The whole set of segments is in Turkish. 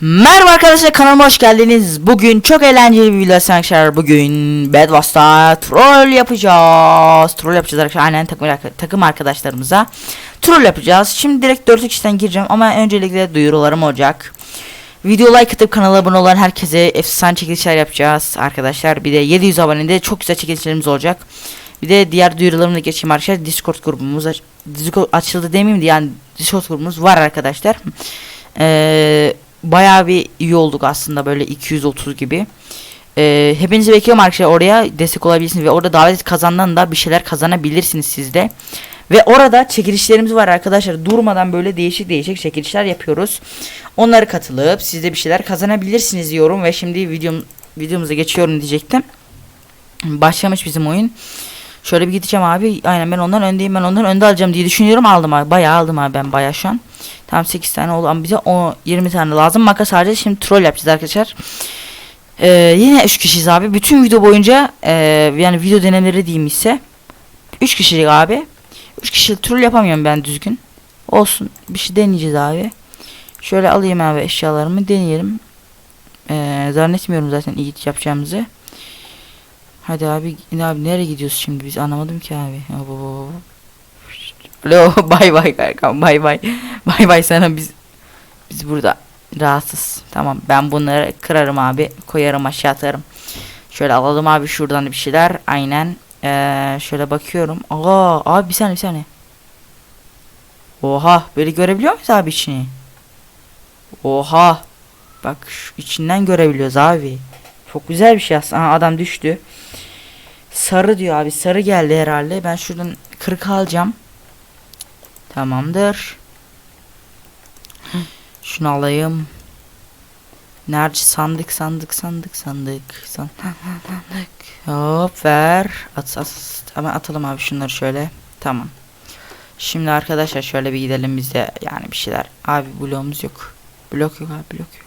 Merhaba arkadaşlar kanalıma hoş geldiniz. Bugün çok eğlenceli bir video arkadaşlar. Bugün Bedwas'ta troll yapacağız. Troll yapacağız arkadaşlar. Aynen takım, takım arkadaşlarımıza troll yapacağız. Şimdi direkt 4 kişiden gireceğim ama öncelikle duyurularım olacak. Video like atıp kanala abone olan herkese efsane çekilişler yapacağız arkadaşlar. Bir de 700 abonede çok güzel çekilişlerimiz olacak. Bir de diğer duyurularımı da geçeyim arkadaşlar. Discord grubumuz aç- Discord açıldı demeyeyim de yani Discord grubumuz var arkadaşlar. Eee bayağı bir iyi olduk aslında böyle 230 gibi. Ee, hepinizi bekliyorum arkadaşlar oraya destek olabilirsiniz ve orada davet kazandan da bir şeyler kazanabilirsiniz siz de. Ve orada çekilişlerimiz var arkadaşlar. Durmadan böyle değişik değişik çekilişler yapıyoruz. Onları katılıp siz de bir şeyler kazanabilirsiniz diyorum ve şimdi videom videomuza geçiyorum diyecektim. Başlamış bizim oyun. Şöyle bir gideceğim abi. Aynen ben ondan öndeyim. Ben ondan önde alacağım diye düşünüyorum. Aldım abi. Bayağı aldım abi ben bayağı şu an. Tamam 8 tane oldu ama bize o 20 tane lazım. Makas harcayacağız. Şimdi troll yapacağız arkadaşlar. Ee, yine 3 kişiyiz abi. Bütün video boyunca e, yani video denemeleri diyeyim ise 3 kişilik abi. 3 kişi troll yapamıyorum ben düzgün. Olsun. Bir şey deneyeceğiz abi. Şöyle alayım abi eşyalarımı deneyelim. Ee, zannetmiyorum zaten iyi yapacağımızı. Hadi abi, abi nereye gidiyoruz şimdi biz anlamadım ki abi. Alo bay bay kankam bay bay. Bay bay sana biz biz burada rahatsız. Tamam ben bunları kırarım abi koyarım aşağı atarım. Şöyle alalım abi şuradan bir şeyler. Aynen. Ee, şöyle bakıyorum. Aa abi bir saniye bir saniye. Oha böyle görebiliyor muyuz abi içini? Oha. Bak şu içinden görebiliyoruz abi. Çok güzel bir şey aslında. Aha, adam düştü. Sarı diyor abi. Sarı geldi herhalde. Ben şuradan 40 alacağım. Tamamdır. Şunu alayım. Nerede sandık sandık sandık sandık san- sandık. Hop ver. At, at, hemen atalım abi şunları şöyle. Tamam. Şimdi arkadaşlar şöyle bir gidelim biz de yani bir şeyler. Abi bloğumuz yok. Blok yok abi blok yok.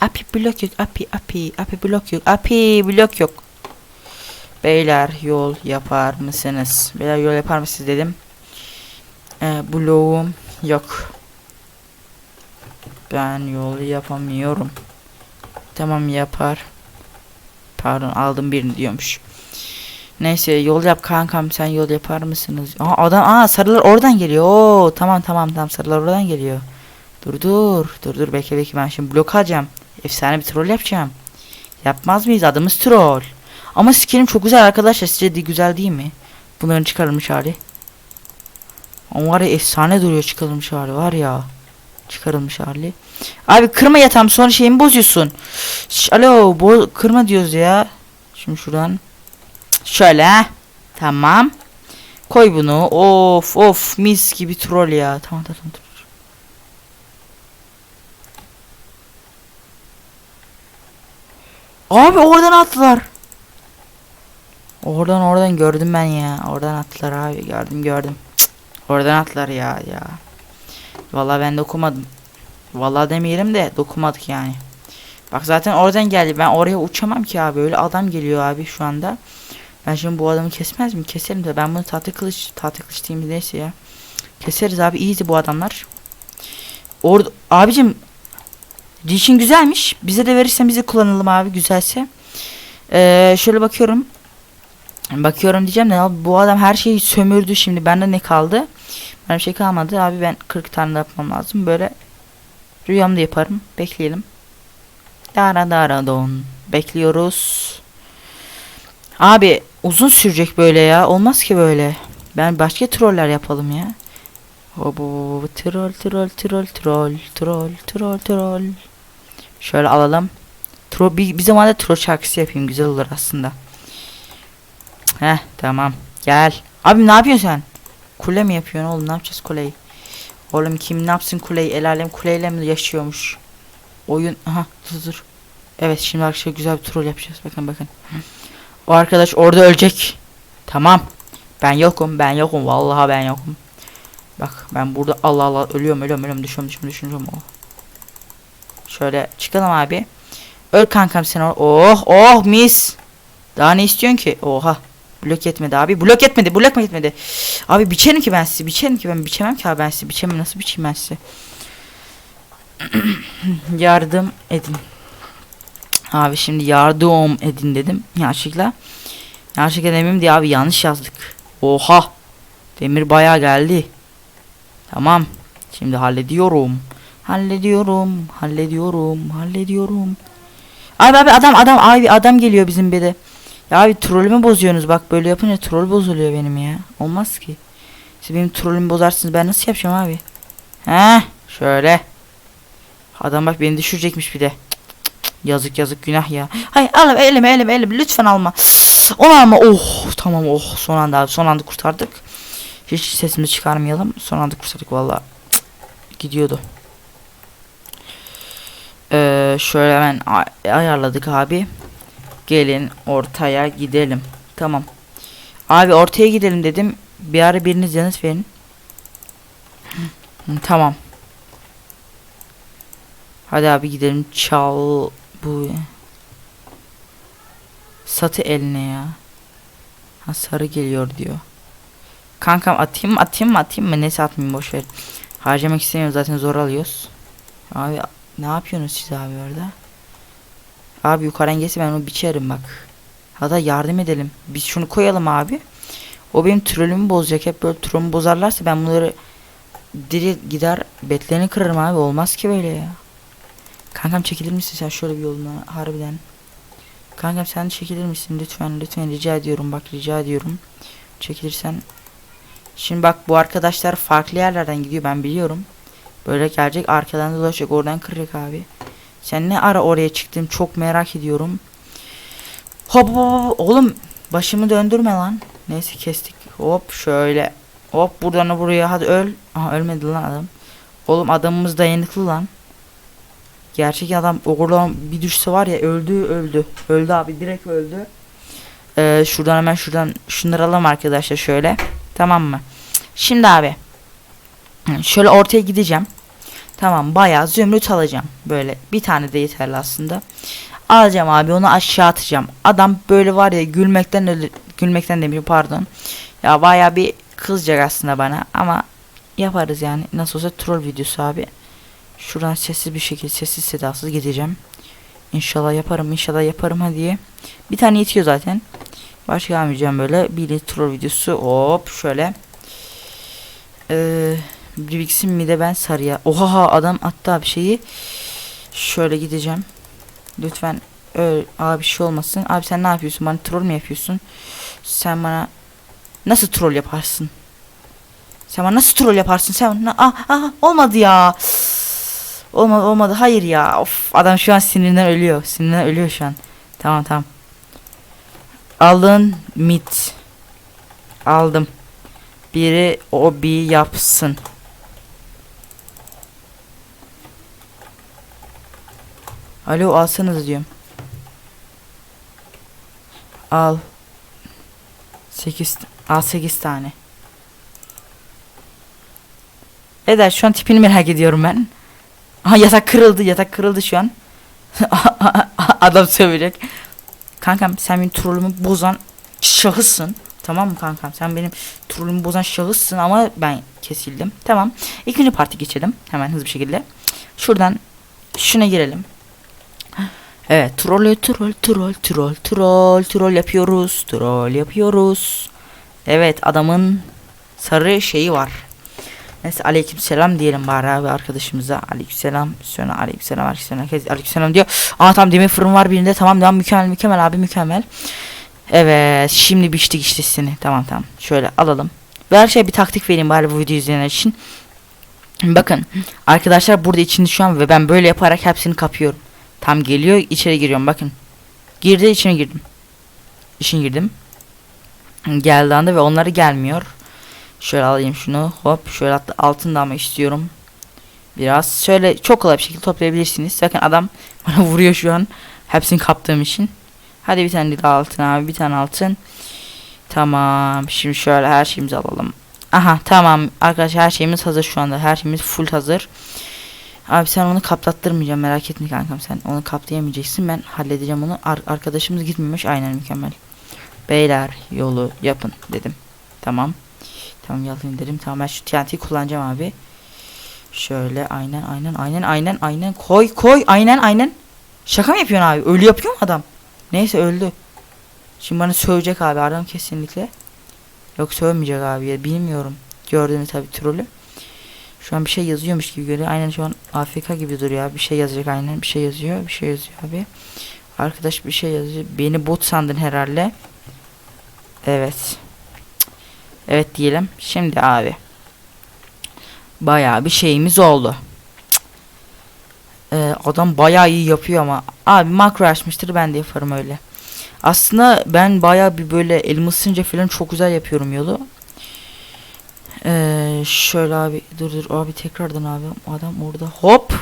Api blok yok. Api api api blok yok. Api blok yok. Beyler yol yapar mısınız? Beyler yol yapar mısınız dedim. Ee, bloğum yok. Ben yol yapamıyorum. Tamam yapar. Pardon aldım birini diyormuş. Neyse yol yap kankam sen yol yapar mısınız? Aa adam aa sarılar oradan geliyor. Oo tamam tamam tamam sarılar oradan geliyor. Dur dur dur dur bekle bekle ben şimdi blok alacağım. Efsane bir troll yapacağım. Yapmaz mıyız adımız troll. Ama skinim çok güzel arkadaşlar sizce de güzel değil mi? Bunların çıkarılmış hali. Ama var ya efsane duruyor çıkarılmış hali var ya. Çıkarılmış hali. Abi kırma yatağım sonra şeyimi bozuyorsun. Şş, alo bo kırma diyoruz ya. Şimdi şuradan. Şöyle. Tamam. Koy bunu. Of of mis gibi troll ya. Tamam tamam tamam. Abi oradan attılar. Oradan oradan gördüm ben ya. Oradan attılar abi. Gördüm gördüm. Cık, Oradan attılar ya ya. Vallahi ben dokumadım. Vallahi demeyelim de dokumadık yani. Bak zaten oradan geldi. Ben oraya uçamam ki abi. Öyle adam geliyor abi şu anda. Ben şimdi bu adamı kesmez mi? Keserim de ben bunu tahta kılıç, tahta kılıç diyeyim neyse ya. Keseriz abi. iyiyiz bu adamlar. Orada abicim Dişin güzelmiş. Bize de verirsen bize kullanalım abi güzelse. Ee, şöyle bakıyorum. Bakıyorum diyeceğim de ya bu adam her şeyi sömürdü şimdi. Bende ne kaldı? Ben bir şey kalmadı. Abi ben 40 tane de yapmam lazım. Böyle rüyamda yaparım. Bekleyelim. Dara dara don. Bekliyoruz. Abi uzun sürecek böyle ya. Olmaz ki böyle. Ben başka troller yapalım ya. Hobo troll troll troll troll troll troll troll. Şöyle alalım. Tro bir, bir zamanda troll şarkısı yapayım güzel olur aslında. Heh tamam. Gel. Abi ne yapıyorsun sen? Kule mi yapıyorsun oğlum? Ne yapacağız kuleyi? Oğlum kim ne yapsın kuleyi? El alem kuleyle mi yaşıyormuş? Oyun aha dur dur. Evet şimdi arkadaşlar güzel bir troll yapacağız. Bakın bakın. O arkadaş orada ölecek. Tamam. Ben yokum ben yokum. Vallahi ben yokum. Bak ben burada Allah Allah ölüyorum ölüyorum ölüyorum düşüyorum düşüyorum düşüyorum. Oh. Şöyle çıkalım abi. Öl kankam sen or Oh oh mis. Daha ne istiyorsun ki? Oha. Blok etmedi abi. Blok etmedi. Blok mu etmedi? Abi biçerim ki ben sizi. Biçerim ki ben biçemem ki abi ben sizi. Biçemem nasıl biçeyim ben sizi? yardım edin. Abi şimdi yardım edin dedim yanlışlıkla. Yanlışlıkla demeyeyim diye abi yanlış yazdık. Oha. Demir bayağı geldi. Tamam. Şimdi hallediyorum. Hallediyorum. Hallediyorum. Hallediyorum. Abi abi adam adam abi adam geliyor bizim bir de. Ya abi trollümü bozuyorsunuz bak böyle yapınca troll bozuluyor benim ya. Olmaz ki. Siz benim trollümü bozarsınız ben nasıl yapacağım abi? Heh şöyle. Adam bak beni düşürecekmiş bir de. Yazık yazık günah ya. Hayır alma elime elime elime lütfen alma. Onu alma. Oh tamam oh son anda abi son anda kurtardık. Hiç sesimizi çıkarmayalım. Son anda kurtardık valla. Gidiyordu. Ee, şöyle hemen ay- ayarladık abi. Gelin ortaya gidelim. Tamam. Abi ortaya gidelim dedim. Bir ara biriniz yanıt verin. Tamam. Hadi abi gidelim. Çal bu. Satı eline ya. Ha sarı geliyor diyor. Kankam atayım mı atayım mı atayım mı? Neyse atmayayım boş ver. Harcamak istemiyorum zaten zor alıyoruz. Abi ne yapıyorsunuz siz abi orada? Abi yukarıdan gelse ben onu biçerim bak. Hatta yardım edelim. Biz şunu koyalım abi. O benim trollümü bozacak. Hep böyle trollümü bozarlarsa ben bunları diri gider betlerini kırarım abi. Olmaz ki böyle ya. Kankam çekilir misin sen şöyle bir yoluna harbiden. Kankam sen çekilir misin lütfen lütfen rica ediyorum bak rica ediyorum. Çekilirsen. Şimdi bak bu arkadaşlar farklı yerlerden gidiyor ben biliyorum. Böyle gelecek arkadan dolaşacak oradan kıracak abi. Sen ne ara oraya çıktın çok merak ediyorum. Hop hop hop oğlum başımı döndürme lan. Neyse kestik. Hop şöyle. Hop buradan buraya hadi öl. Aha ölmedi lan adam. Oğlum adamımız dayanıklı lan. Gerçek adam oradan bir düşse var ya öldü öldü. Öldü abi direkt öldü. Ee, şuradan hemen şuradan şunları alalım arkadaşlar şöyle. Tamam mı? Şimdi abi. Şöyle ortaya gideceğim. Tamam bayağı zümrüt alacağım. Böyle bir tane de yeterli aslında. Alacağım abi onu aşağı atacağım. Adam böyle var ya gülmekten ölü gülmekten demiyorum pardon. Ya bayağı bir kızacak aslında bana ama yaparız yani. Nasıl olsa troll videosu abi. Şuradan sessiz bir şekilde sessiz sedasız gideceğim. İnşallah yaparım inşallah yaparım hadi. Bir tane yetiyor zaten. Başka almayacağım böyle. Bir troll videosu hop şöyle. Eee Brix'in mi de ben sarıya. Oha adam attı abi şeyi. Şöyle gideceğim. Lütfen öl abi şey olmasın. Abi sen ne yapıyorsun? Bana troll mü yapıyorsun? Sen bana nasıl troll yaparsın? Sen bana nasıl troll yaparsın? Sen na- ah, ah olmadı ya. Olmadı olmadı. Hayır ya. Of adam şu an sinirinden ölüyor. Sinirinden ölüyor şu an. Tamam tamam. Alın mit. Aldım. Biri o bir yapsın. Alo alsanız diyorum. Al. 8 al 8 tane. Eder şu an tipini merak ediyorum ben. Aha yatak kırıldı yatak kırıldı şu an. Adam sövecek. Kankam sen benim trollümü bozan şahıssın. Tamam mı kankam? Sen benim trollümü bozan şahıssın ama ben kesildim. Tamam. İkinci parti geçelim. Hemen hızlı bir şekilde. Şuradan şuna girelim. Evet troll troll troll troll troll troll yapıyoruz. Troll yapıyoruz. Evet adamın sarı şeyi var. Neyse aleykümselam diyelim bari abi arkadaşımıza. Aleykümselam. Sonra aleykümselam aleykümselam. Herkes aleykümselam diyor. Aa tamam demir fırın var birinde. Tamam tamam mükemmel mükemmel abi mükemmel. Evet şimdi biçtik iştesini. Tamam tamam. Şöyle alalım. Ve her şey bir taktik vereyim bari bu videoyu izleyenler için. Bakın arkadaşlar burada içinde şu an ve ben böyle yaparak hepsini kapıyorum. Tam geliyor içeri giriyorum bakın. Girdi içine girdim. İçine girdim. Geldi anda ve onları gelmiyor. Şöyle alayım şunu. Hop şöyle hatta altında ama istiyorum. Biraz şöyle çok kolay bir şekilde toplayabilirsiniz. Bakın adam bana vuruyor şu an. Hepsini kaptığım için. Hadi bir tane daha altın abi. Bir tane altın. Tamam. Şimdi şöyle her şeyimizi alalım. Aha tamam. Arkadaşlar her şeyimiz hazır şu anda. Her şeyimiz full hazır. Abi sen onu kaplattırmayacağım merak etme kankam sen onu kaplayamayacaksın ben halledeceğim onu Ar- arkadaşımız gitmemiş aynen mükemmel beyler yolu yapın dedim tamam tamam yapayım dedim tamam ben şu TNT kullanacağım abi Şöyle aynen aynen aynen aynen aynen koy koy aynen aynen. Şaka mı yapıyorsun abi? Ölü yapıyor mu adam? Neyse öldü. Şimdi bana sövecek abi adam kesinlikle. Yok sövmeyecek abi ya bilmiyorum. Gördüğünüz tabi trolü. Şu an bir şey yazıyormuş gibi görüyor. Aynen şu an AFK gibi duruyor. Bir şey yazacak aynen. Bir şey yazıyor. Bir şey yazıyor abi. Arkadaş bir şey yazıyor. Beni bot sandın herhalde. Evet. Evet diyelim. Şimdi abi. Bayağı bir şeyimiz oldu. Ee, adam bayağı iyi yapıyor ama. Abi makro açmıştır ben de yaparım öyle. Aslında ben bayağı bir böyle elim ısınca falan çok güzel yapıyorum yolu. Ee, şöyle abi dur dur abi tekrardan abi adam orada hop.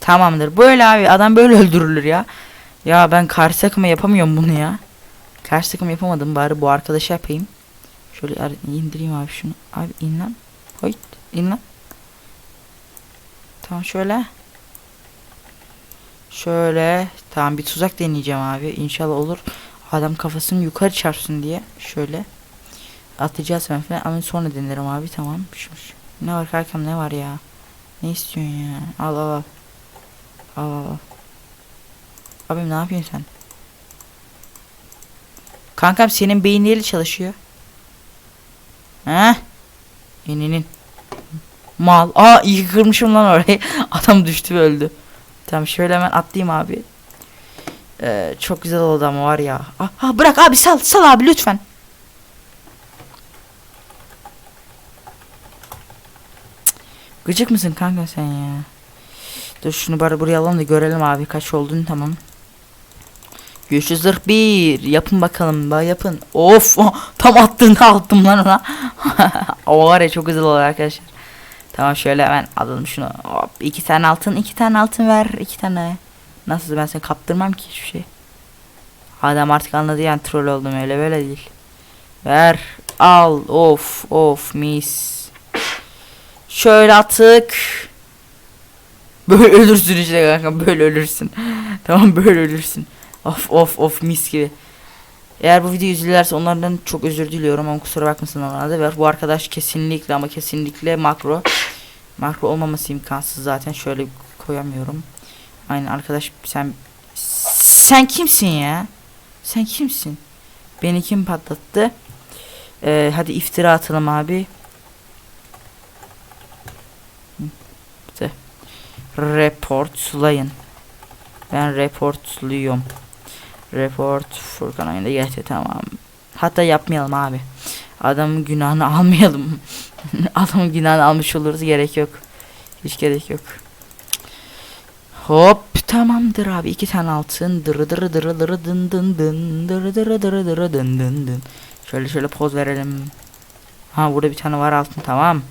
Tamamdır. Böyle abi adam böyle öldürülür ya. Ya ben karşı takıma yapamıyorum bunu ya. Karşı takım yapamadım bari bu arkadaşa yapayım. Şöyle indireyim abi şunu. Abi in lan. Hoyt in lan. Tamam şöyle. Şöyle. Tamam bir tuzak deneyeceğim abi. İnşallah olur. Adam kafasını yukarı çarpsın diye. Şöyle. Atacağız ben falan. Ama sonra denerim abi. Tamam. Ne var kankam ne var ya? Ne istiyorsun ya? Al al al. Al al. Abim ne yapıyorsun sen? Kankam senin beyin neyle çalışıyor? Heh. Yeninin. Mal. Aa iyi kırmışım lan orayı. Adam düştü ve öldü. Tamam şöyle hemen atlayayım abi. Ee, çok güzel oldu ama var ya. Ah, ah, bırak abi sal sal abi lütfen. Gıcık mısın kanka sen ya? Dur şunu bari buraya alalım da görelim abi kaç olduğunu tamam. Güçlü zırh bir. Yapın bakalım. Ba yapın. Of. tam attığında attım lan ona. o var ya çok güzel olur arkadaşlar. Tamam şöyle hemen alalım şunu. Hop. iki tane altın. iki tane altın ver. iki tane. Nasıl ben seni kaptırmam ki hiçbir şey. Adam artık anladı yani troll oldum öyle böyle değil. Ver. Al. Of. Of. Mis. Şöyle attık. Böyle ölürsün işte kanka. Böyle ölürsün. tamam böyle ölürsün. Of of of mis gibi. Eğer bu video izlerse onlardan çok özür diliyorum ama kusura bakmasın onlara da. Bu arkadaş kesinlikle ama kesinlikle makro. Makro olmaması imkansız zaten. Şöyle koyamıyorum. Aynen arkadaş sen sen kimsin ya? Sen kimsin? Beni kim patlattı? Ee, hadi iftira atalım abi. İşte. Reportlayın. Ben reportluyorum. Report Furkan oyunda geçti tamam. Hatta yapmayalım abi. Adamın günahını almayalım. Adamın günahını almış oluruz gerek yok. Hiç gerek yok. Hop tamamdır abi iki tane altın dırı dırı dırı dırı dın dın dın dırı dırı dırı dırı dın dın dın. Şöyle şöyle poz verelim. Ha burada bir tane var altın tamam.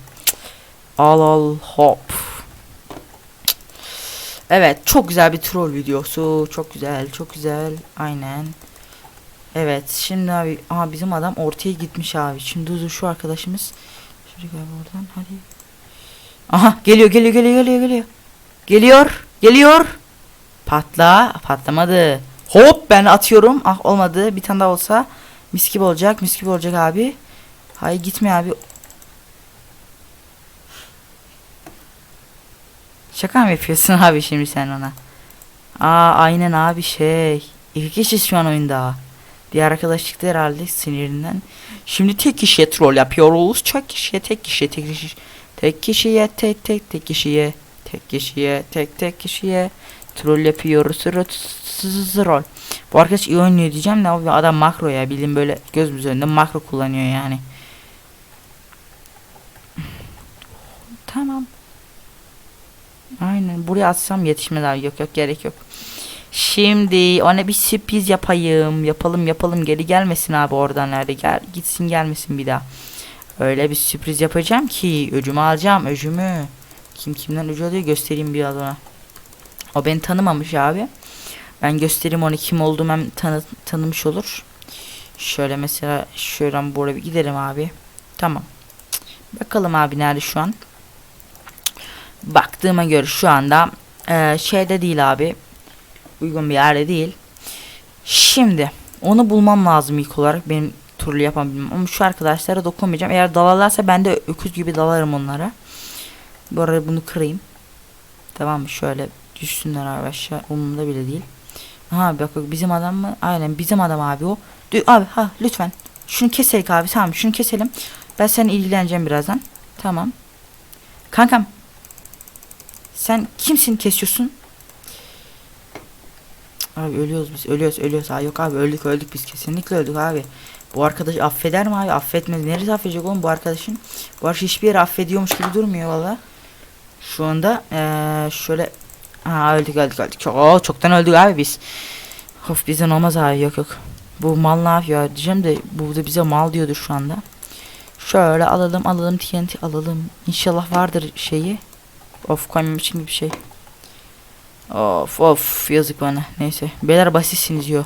Al al hop. Evet çok güzel bir troll videosu. Çok güzel çok güzel. Aynen. Evet şimdi abi aha bizim adam ortaya gitmiş abi. Şimdi dur şu arkadaşımız. Şöyle gel oradan hadi. Aha geliyor geliyor geliyor geliyor geliyor. Geliyor geliyor. Patla patlamadı. Hop ben atıyorum. Ah olmadı. Bir tane daha olsa mis gibi olacak mis gibi olacak abi. Hayır gitme abi. Şaka mı yapıyorsun abi şimdi sen ona? Aa aynen abi şey. İki kişi şu an oyunda. Diğer arkadaş çıktı herhalde sinirinden. Şimdi tek kişiye troll yapıyoruz. Çok kişiye tek kişiye tek kişiye. Tek kişiye tek tek tek kişiye. Tek kişiye tek tek kişiye. Troll yapıyoruz. Troll. Bu arkadaş iyi oynuyor diyeceğim de abi adam makro ya. Bildiğin böyle gözümüz önünde makro kullanıyor yani. Tamam. Aynen buraya atsam yetişmez abi yok yok gerek yok. Şimdi ona bir sürpriz yapayım. Yapalım yapalım geri gelmesin abi oradan nerede gel gitsin gelmesin bir daha. Öyle bir sürpriz yapacağım ki öcümü alacağım öcümü. Kim kimden öcü alıyor göstereyim biraz ona. O beni tanımamış abi. Ben göstereyim onu kim olduğumu hem tanı tanımış olur. Şöyle mesela şuradan buraya bir gidelim abi. Tamam. Bakalım abi nerede şu an baktığıma göre şu anda e, şeyde değil abi. Uygun bir yerde değil. Şimdi onu bulmam lazım ilk olarak benim turlu yapabilmem. Ama şu arkadaşlara dokunmayacağım. Eğer dalarlarsa ben de öküz gibi dalarım onlara. Bu arada bunu kırayım. Tamam mı? Şöyle düşsünler abi aşağı. Umurumda bile değil. Aha bak bak bizim adam mı? Aynen bizim adam abi o. Dü- abi ha lütfen. Şunu keselim abi tamam şunu keselim. Ben seninle ilgileneceğim birazdan. Tamam. Kankam. Sen kimsin kesiyorsun? Abi ölüyoruz biz ölüyoruz ölüyoruz. Ha yok abi öldük öldük biz kesinlikle öldük abi. Bu arkadaş affeder mi abi? Affetmez. Neresi affedecek oğlum bu arkadaşın? Bu arkadaş hiçbir yere affediyormuş gibi durmuyor valla. Şu anda eee, şöyle Ha öldük öldük öldük. Çok, oo, çoktan öldük abi biz. Of bizden olmaz abi yok yok. Bu mal ne yapıyor diyeceğim de bu da bize mal diyordur şu anda. Şöyle alalım alalım TNT alalım. İnşallah vardır şeyi. Of koymam için bir şey. Of of yazık bana. Neyse. Beyler basitsiniz diyor.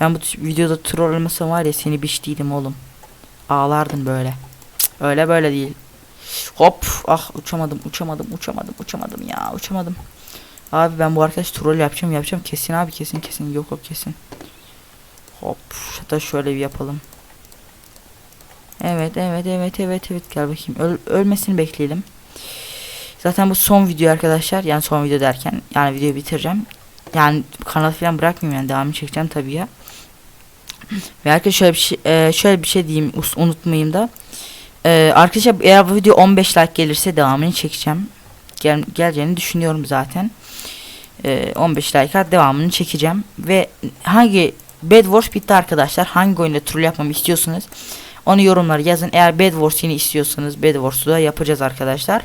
Ben bu videoda troll olmasam var ya seni biçtiydim oğlum. Ağlardın böyle. Cık, Öyle böyle değil. Hop ah uçamadım uçamadım uçamadım uçamadım ya uçamadım. Abi ben bu arkadaş troll yapacağım yapacağım kesin abi kesin kesin yok yok kesin. Hop hatta şöyle bir yapalım. Evet evet evet evet evet gel bakayım Öl- ölmesini bekleyelim. Zaten bu son video arkadaşlar yani son video derken yani videoyu bitireceğim. Yani kanal falan bırakmayayım yani devamını çekeceğim tabii ya. Ve arkadaşlar şöyle bir şey e, şöyle bir şey diyeyim unutmayayım da. E, arkadaşlar eğer bu video 15 like gelirse devamını çekeceğim. Gel, geleceğini düşünüyorum zaten. E, 15 like'a devamını çekeceğim. Ve hangi Bed Wars bitti arkadaşlar. Hangi oyunda troll yapmamı istiyorsunuz? Onu yorumlara yazın. Eğer Bed Wars yine istiyorsanız Bed Wars'u da yapacağız arkadaşlar.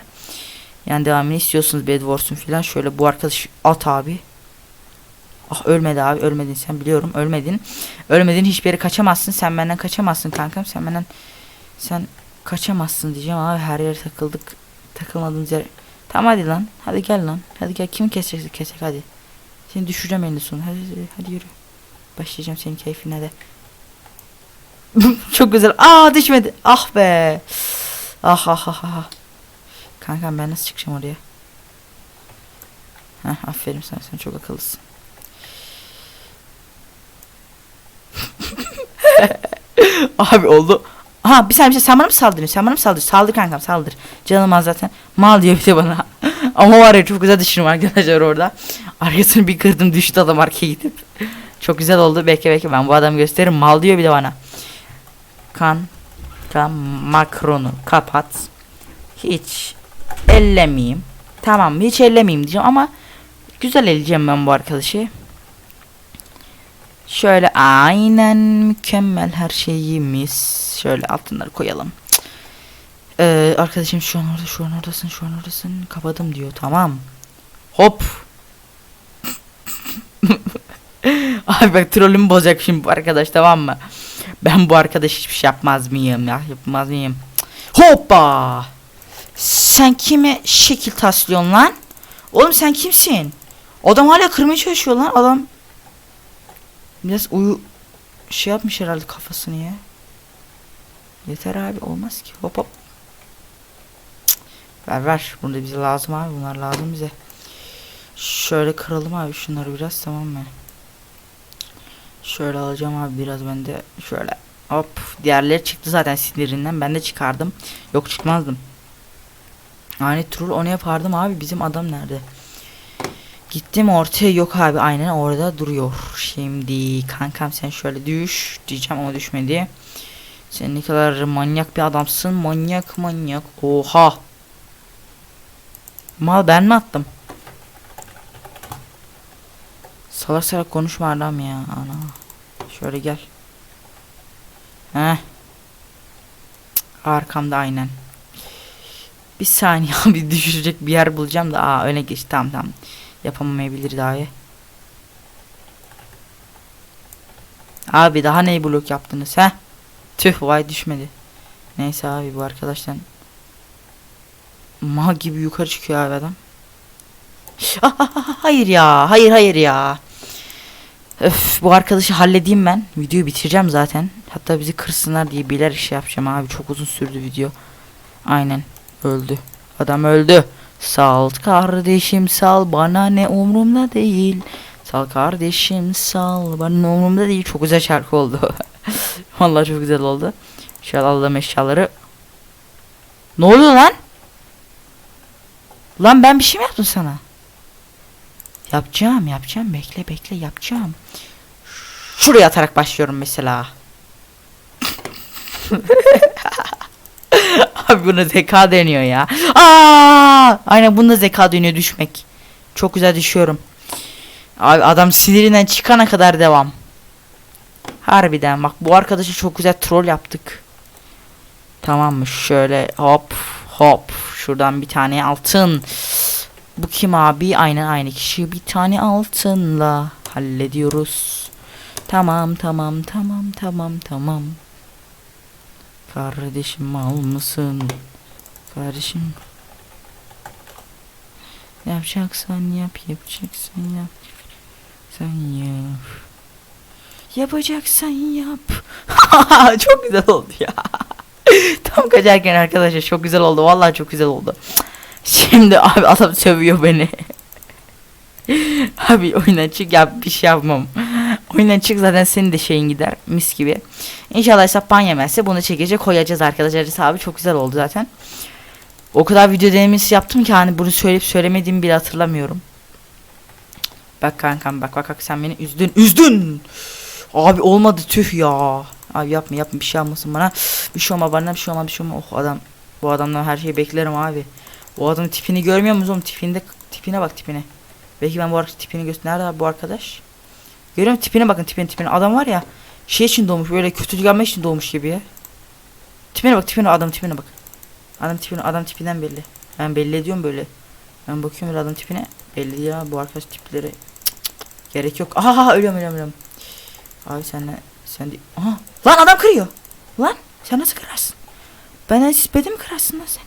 Yani devamını istiyorsunuz Bed Wars'un filan. Şöyle bu arkadaş at abi. Ah ölmedi abi ölmedin sen biliyorum ölmedin. Ölmedin hiçbir yere kaçamazsın. Sen benden kaçamazsın kankam. Sen benden sen kaçamazsın diyeceğim abi her yere takıldık. Takılmadığımız yer. Tamam hadi lan. Hadi gel lan. Hadi gel kimi keseceksin kesek hadi. Seni düşüreceğim eninde sonunda. Hadi, hadi, yürü. Başlayacağım senin keyfine de. Çok güzel. Aa düşmedi. Ah be. Ah ah ah ah. Kankam ben nasıl çıkacağım oraya? Heh, aferin sana sen çok akıllısın. Abi oldu. Aha bir saniye bir şey sen bana mı saldırıyorsun? Sen bana mı saldırıyorsun? Saldır kankam saldır. Canım az zaten. Mal diyor bir de bana. Ama var ya çok güzel düşündüm arkadaşlar orada. Arkasını bir kırdım düştü adam arkaya gidip. Çok güzel oldu. Bekle bekle ben bu adamı gösteririm. Mal diyor bir de bana. Kan. Kan makronu kapat. Hiç ellemeyeyim. Tamam hiç ellemeyeyim diyeceğim ama güzel eleyeceğim ben bu arkadaşı. Şöyle aynen mükemmel her şeyimiz. Şöyle altınları koyalım. Ee, arkadaşım şu an orada şu an oradasın şu an oradasın. Kapadım diyor tamam. Hop. Abi bak trollümü bozacak şimdi bu arkadaş tamam mı? Ben bu arkadaş hiçbir şey yapmaz mıyım ya? Yapmaz mıyım? Hoppa! Sen kime şekil taslıyorsun lan? Oğlum sen kimsin? Adam hala kırmaya çalışıyor lan adam. Biraz uyu şey yapmış herhalde kafasını ya. Yeter abi olmaz ki. Hop hop. Ver ver. Bunu da bize lazım abi. Bunlar lazım bize. Şöyle kıralım abi şunları biraz tamam mı? Şöyle alacağım abi biraz ben de şöyle hop diğerleri çıktı zaten sinirinden ben de çıkardım yok çıkmazdım yani troll onu yapardım abi. Bizim adam nerede? Gittim ortaya. Yok abi aynen orada duruyor. Şimdi kankam sen şöyle düş diyeceğim ama düşmedi. Sen ne kadar manyak bir adamsın. Manyak manyak. Oha! Mal ben mi attım? Salak salak konuşma adam ya. Ana. Şöyle gel. Heh. Arkamda aynen. Bir saniye bir düşürecek bir yer bulacağım da aa öne geç tamam tamam. Yapamayabilir daha iyi. Abi daha neyi blok yaptınız he? Tüh vay düşmedi. Neyse abi bu arkadaştan mal gibi yukarı çıkıyor abi adam. hayır ya hayır hayır ya. Öf bu arkadaşı halledeyim ben. Videoyu bitireceğim zaten. Hatta bizi kırsınlar diye biler iş yapacağım abi. Çok uzun sürdü video. Aynen. Öldü. Adam öldü. Sal kardeşim sal bana ne umurumda değil. Sal kardeşim sal bana ne umurumda değil. Çok güzel şarkı oldu. Vallahi çok güzel oldu. Şöyle alalım eşyaları. Ne oluyor lan? Lan ben bir şey mi yaptım sana? Yapacağım yapacağım bekle bekle yapacağım. Şuraya atarak başlıyorum mesela. Abi buna zeka deniyor ya. Aa! Aynen bunda zeka deniyor düşmek. Çok güzel düşüyorum. Abi adam sinirinden çıkana kadar devam. Harbiden bak bu arkadaşı çok güzel troll yaptık. Tamam mı? Şöyle hop hop. Şuradan bir tane altın. Bu kim abi? Aynen aynı kişi. Bir tane altınla hallediyoruz. Tamam tamam tamam tamam tamam. Kardeşim mal mısın? Kardeşim. Yapacaksan yap, yapacaksan yap. Sen yap. Yapacaksan yap. çok güzel oldu ya. Tam kaçarken arkadaşlar çok güzel oldu. Vallahi çok güzel oldu. Şimdi abi adam sövüyor beni. abi oyuna çık yap bir şey yapmam. Oyundan çık zaten senin de şeyin gider mis gibi. İnşallah hesap ban yemezse bunu çekecek koyacağız arkadaşlar hesabı çok güzel oldu zaten. O kadar video denemesi yaptım ki hani bunu söyleyip söylemediğimi bile hatırlamıyorum. Bak kankam bak bak bak sen beni üzdün üzdün. Abi olmadı tüh ya. Abi yapma yapma bir şey yapmasın bana. Bir şey olma bana bir şey olma bir şey olma. Oh adam bu adamdan her şeyi beklerim abi. Bu adamın tipini görmüyor musun? Tipinde tipine bak tipine. Belki ben bu arkadaş tipini göster. Nerede abi bu arkadaş? Görüyor musun? Tipine bakın tipine tipine. Adam var ya şey için doğmuş böyle kötülük için doğmuş gibi ya. Tipine bak tipine adam tipine bak. Adam tipine adam tipinden belli. Ben belli ediyorum böyle. Ben bakıyorum böyle adam tipine. Belli ya bu arkadaş tipleri. Gerek yok. Aha ölüyorum ölüyorum ölüyorum. Abi sen sen de aha lan adam kırıyor. Lan sen nasıl kırarsın? Benden siz mi kırarsın lan sen?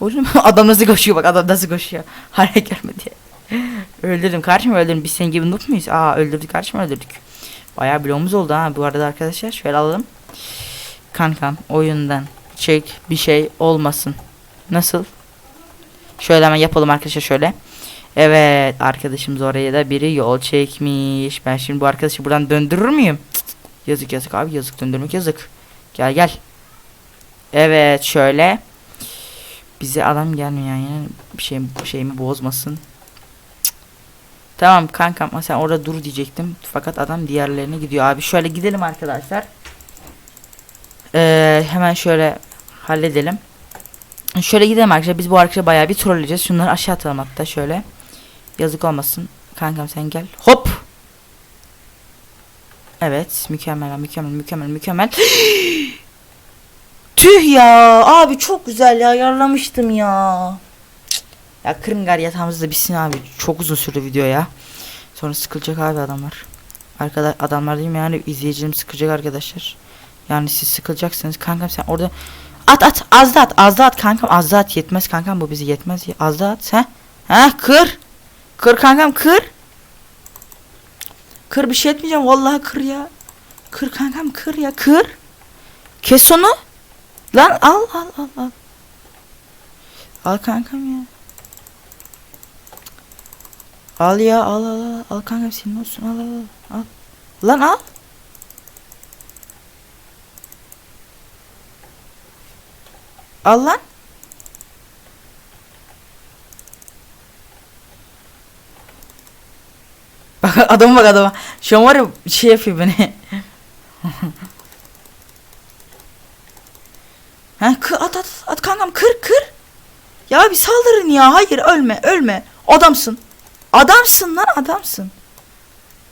Oğlum adam nasıl koşuyor bak adam nasıl koşuyor. Hareket görme diye. öldürdüm kardeşim öldürdüm. Biz senin gibi noob muyuz? Aa öldürdük kardeşim öldürdük. Bayağı bloğumuz oldu ha bu arada arkadaşlar. Şöyle alalım. Kankam oyundan çek bir şey olmasın. Nasıl? Şöyle hemen yapalım arkadaşlar şöyle. Evet arkadaşımız oraya da biri yol çekmiş. Ben şimdi bu arkadaşı buradan döndürür müyüm? Cık. Yazık yazık abi yazık döndürmek yazık. Gel gel. Evet şöyle. Bize adam gelmiyor yani bir şey şeyimi bozmasın. Tamam kankam sen orada dur diyecektim. Fakat adam diğerlerine gidiyor abi. Şöyle gidelim arkadaşlar. Ee, hemen şöyle halledelim. Şöyle gidelim arkadaşlar. Biz bu arkadaşa bayağı bir trolleyeceğiz. Şunları aşağı atalım hatta şöyle. Yazık olmasın. Kankam sen gel. Hop. Evet. Mükemmel mükemmel mükemmel mükemmel. Tüh ya. Abi çok güzel ya. Ayarlamıştım ya. Ya kırıngar yatağımız da bitsin abi. Çok uzun sürdü video ya. Sonra sıkılacak abi adamlar. Arkada adamlar değil mi yani izleyicilerim sıkılacak arkadaşlar. Yani siz sıkılacaksınız. Kankam sen orada at at az da at az da at kankam az da at yetmez kankam bu bizi yetmez ya. Az da at he. He kır. Kır kankam kır. Kır bir şey etmeyeceğim vallahi kır ya. Kır kankam kır ya kır. Kes onu. Lan al al al al. Al kankam ya. Al ya al al al. Al kankam senin olsun al al al. Lan al. Al lan. Bak adama bak adama. Şu an var ya şey yapıyor beni. ha kır, at at at kankam kır kır. Ya bir saldırın ya. Hayır ölme ölme. Adamsın. Adamsın lan adamsın.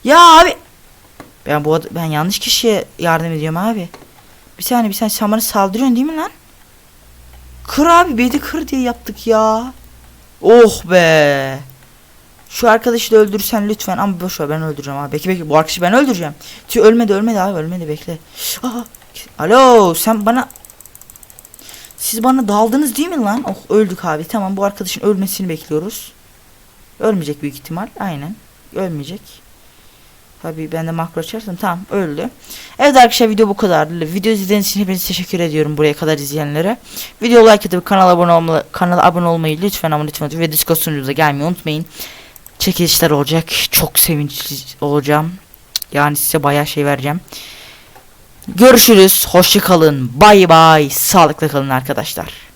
Ya abi. Ben bu ben yanlış kişiye yardım ediyorum abi. Bir saniye bir saniye sen bana saldırıyorsun değil mi lan? Kır abi beni kır diye yaptık ya. Oh be. Şu arkadaşı da öldürsen lütfen ama boş ver ben öldüreceğim abi. Bekle bekle bu arkadaşı ben öldüreceğim. Tüh ölmedi ölmedi abi ölmedi bekle. Aa, alo sen bana siz bana daldınız değil mi lan? Oh öldük abi tamam bu arkadaşın ölmesini bekliyoruz. Ölmeyecek büyük ihtimal aynen ölmeyecek. Tabii ben de makro açarsam tamam öldü. Evet arkadaşlar video bu kadardı. Video izlediğiniz için hepinize teşekkür ediyorum buraya kadar izleyenlere. Video like atıp kanala abone olmayı, kanala abone olmayı lütfen ama lütfen ve Discord sunucumuza gelmeyi unutmayın. Çekilişler olacak. Çok sevinçli olacağım. Yani size bayağı şey vereceğim. Görüşürüz. Hoşça kalın. Bay bay. Sağlıklı kalın arkadaşlar.